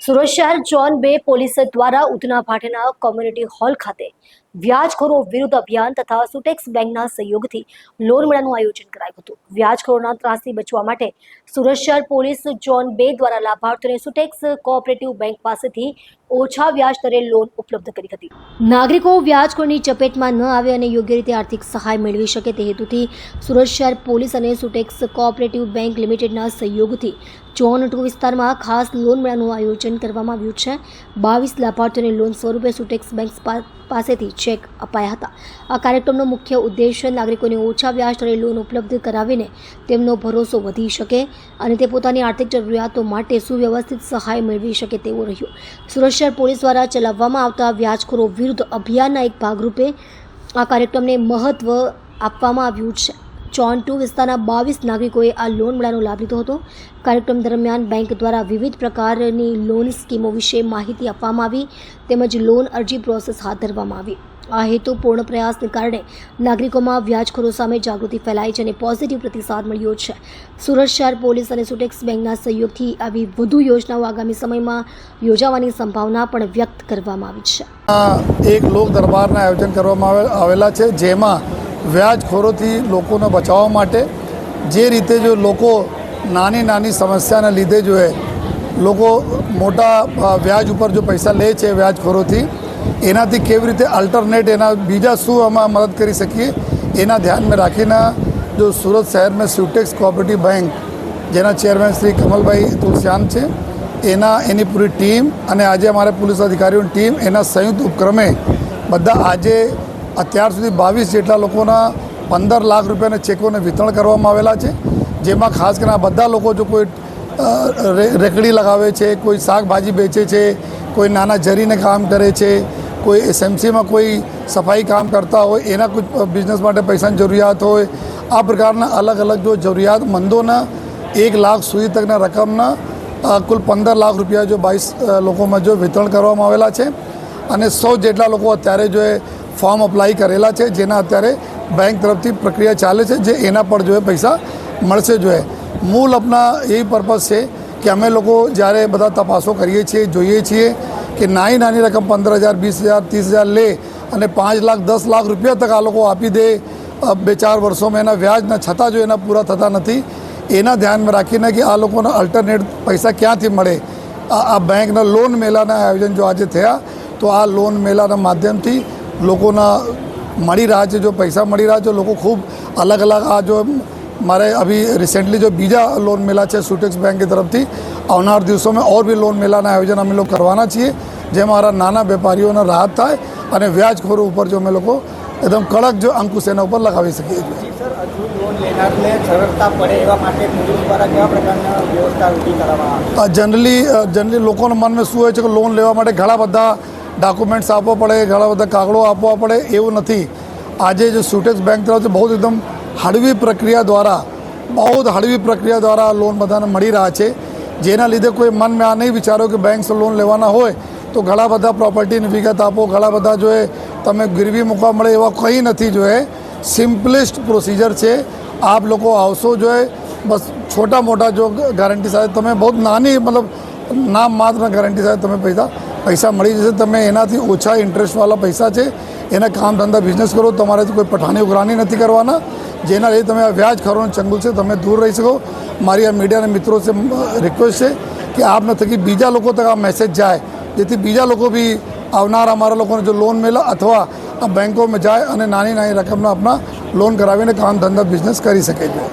સુરત શહેર જોન બે પોલીસ દ્વારા ઉધના ભાટેના કોમ્યુનિટી હોલ ખાતે વ્યાજખોરો વિરુદ્ધ અભિયાન તથા સુટેક્સ બેંકના સહયોગથી લોન મેળાનું આયોજન કરાયું હતું. વ્યાજખોરોના ત્રાસથી બચવા માટે સુરત શહેર પોલીસ જોન બે દ્વારા લાભાર્થીઓને સુટેક્સ કોઓપરેટિવ બેંક પાસેથી ઓછા વ્યાજ દરે લોન ઉપલબ્ધ કરી હતી. નાગરિકો વ્યાજખોરની ચપેટમાં ન આવે અને યોગ્ય રીતે આર્થિક સહાય મેળવી શકે તે હેતુથી સુરત શહેર પોલીસ અને સુટેક્સ કોઓપરેટિવ બેંક લિમિટેડના સહયોગથી જોન ટુ વિસ્તારમાં ખાસ લોન મેળાનું આયોજન કરવામાં આવ્યું છે. બાવીસ લાભાર્થીઓને લોન સ્વરૂપે સુટેક્સ બેંક પાસેથી ચેક અપાયા હતા. આ કાર્યક્રમનો મુખ્ય ઉદ્દેશ્ય નાગરિકોને ઓછા વ્યાજ દરે લોન ઉપલબ્ધ કરાવીને તેમનો ભરોસો વધી શકે અને તે પોતાની આર્થિક જરૂરિયાતો માટે સુવ્યવસ્થિત સહાય મેળવી શકે તેવો રહ્યો. સુરત શહેર પોલીસ દ્વારા ચલાવવામાં આવતા વ્યાજખોરો વિરુદ્ધ અભિયાનના એક ભાગરૂપે આ કાર્યક્રમને મહત્વ આપવામાં આવ્યું છે. ચોન ટુ વિસ્તારના બાવીસ નાગરિકોએ આ લોન મેળાનો લાભ લીધો હતો. કાર્યક્રમ દરમિયાન બેંક દ્વારા વિવિધ પ્રકારની લોન સ્કીમો વિશે માહિતી આપવામાં આવી તેમજ લોન અરજી પ્રોસેસ હાથ ધરવામાં આવી. આ હેતુપૂર્ણ પ્રયાસને કારણે નાગરિકોમાં વ્યાજખોરો સામે જાગૃતિ ફેલાઈ છે અને પોઝિટિવ પ્રતિસાદ મળ્યો છે. સુરત શહેર પોલીસ અને સુટેક્સ બેંકના સહયોગથી આવી વધુ યોજનાઓ આગામી સમયમાં યોજાવાની સંભાવના પણ વ્યક્ત કરવામાં આવી છે. એક લોક દરબારના આયોજન કરવામાં આવેલા છે, જેમાં વ્યાજખોરોથી લોકોને બચાવવા માટે જે રીતે જો લોકો નાની નાની સમસ્યાના લીધે જો એ લોકો મોટા વ્યાજ ઉપર જો પૈસા લે છે વ્યાજખોરોથી એનાથી કેવી રીતે અલ્ટરનેટ એના બીજા શું આમાં મદદ કરી શકીએ, એના ધ્યાનમાં રાખીને જો સુરત શહેરમાં સ્યુટેક્સ કોઓપરેટિવ બેંક, જેના ચેરમેન શ્રી કમલભાઈ તુલશ્યામ છે, એના, એની પૂરી ટીમ અને આજે અમારા પોલીસ અધિકારીઓની ટીમ એના સંયુક્ત ઉપક્રમે બધા આજે અત્યાર સુધી બાવીસ જેટલા લોકોના પંદર લાખ રૂપિયાના ચેકોને વિતરણ કરવામાં આવેલા છે. જેમાં ખાસ કરીને આ બધા લોકો જો કોઈ રેકડી લગાવે છે, કોઈ શાકભાજી વેચે છે, કોઈ નાના જરીને કામ કરે છે, કોઈ એસએમસીમાં કોઈ સફાઈ કામ કરતા હોય, એના કોઈ બિઝનેસ માટે પૈસાની જરૂરિયાત હોય, આ પ્રકારના અલગ અલગ જો જરૂરિયાતમંદોના એક લાખ સુધી તકના રકમના કુલ પંદર લાખ રૂપિયા જો બાવીસ લોકોમાં જો વિતરણ કરવામાં આવેલા છે. અને સો જેટલા લોકો અત્યારે જો એ ફોર્મ અપ્લાય કરેલા છે, જેના અત્યારે બેંક તરફથી પ્રક્રિયા ચાલે છે, જે એના પર જો પૈસા મળશે જો એ મૂળ આપના એ પર્પઝ છે કે અમે લોકો જ્યારે બધા તપાસો કરીએ છીએ, જોઈએ છીએ કે નાની નાની રકમ પંદર હજાર, વીસ હજાર, ત્રીસ હજાર લે અને પાંચ લાખ, દસ લાખ રૂપિયા તક આ લોકો આપી દે. બે ચાર વર્ષોમાં એના વ્યાજના છતાં જો એના પૂરા થતા નથી, એના ધ્યાનમાં રાખીને કે આ લોકોને અલ્ટરનેટ પૈસા ક્યાંથી મળે? આ બેંકના લોન મેળાના આયોજન જો આજે થયા, તો આ લોન મેળાના માધ્યમથી લોકોના મળી રહ્યા છે જો પૈસા મળી રહ્યા છે લોકો ખૂબ અલગ અલગ આ જો મારે અભી રિસેન્ટલી જો બીજા લોન મેળા છે સુટેક્સ બેંક તરફથી આવનાર દિવસોમાં ઓર બી લોન મેળાના આયોજન અમે લોકો કરવાના છીએ જેમાં મારા નાના વેપારીઓને રાહત થાય અને વ્યાજખોરો ઉપર જો અમે લોકો એકદમ કડક જો અંકુશ એના ઉપર લગાવી શકીએ છીએ. જનરલી જનરલી લોકોના મનમાં શું હોય છે કે લોન લેવા માટે ઘણા બધા ડોક્યુમેન્ટ્સ આપવા પડે, ઘણા બધા કાગળો આપવા પડે, એવું નથી. આજે જે સુટેક્સ બેંક તરફથી બહુ એકદમ હળવી પ્રક્રિયા દ્વારા બહુ જ હળવી પ્રક્રિયા દ્વારા લોન બધાને મળી રહ્યા છે. જેના લીધે કોઈ મનમાં આ નહીં વિચારો કે બેંક્સ લોન લેવાના હોય, તો ઘણા બધા પ્રોપર્ટીની વિગત આપો. ઘણા બધા જો તમે ગીરવી મૂકવા મળે એવા કંઈ નથી જો સિમ્પલેસ્ટ પ્રોસિજર છે. આપ લોકો આવશો જો બસ છોટા મોટા જો ગારંટી સાથે તમે બહુ નાની, મતલબ નામ માત્ર ગારંટી સાથે તમે પૈસા પૈસા મળી જશે, તમે એનાથી ઓછા ઇન્ટરેસ્ટવાળા પૈસા છે, એના કામ ધંધા બિઝનેસ કરો તમારેથી કોઈ પઠાણી ઉઘરાણી નથી કરવાના, જેના લીધે તમે આ વ્યાજ ખરોનું ચંગુલ છે, તમે દૂર રહી શકો. મારી આ મીડિયાના મિત્રો છે રિક્વેસ્ટ છે કે આપને થકી બીજા લોકો તક આ મેસેજ જાય, જેથી બીજા લોકો બી આવનારા અમારા લોકોને જો લોન મેળે અથવા આ બેંકોમાં જાય અને નાની નાની રકમના આપણા લોન કરાવીને કામ ધંધા બિઝનેસ કરી શકે છે.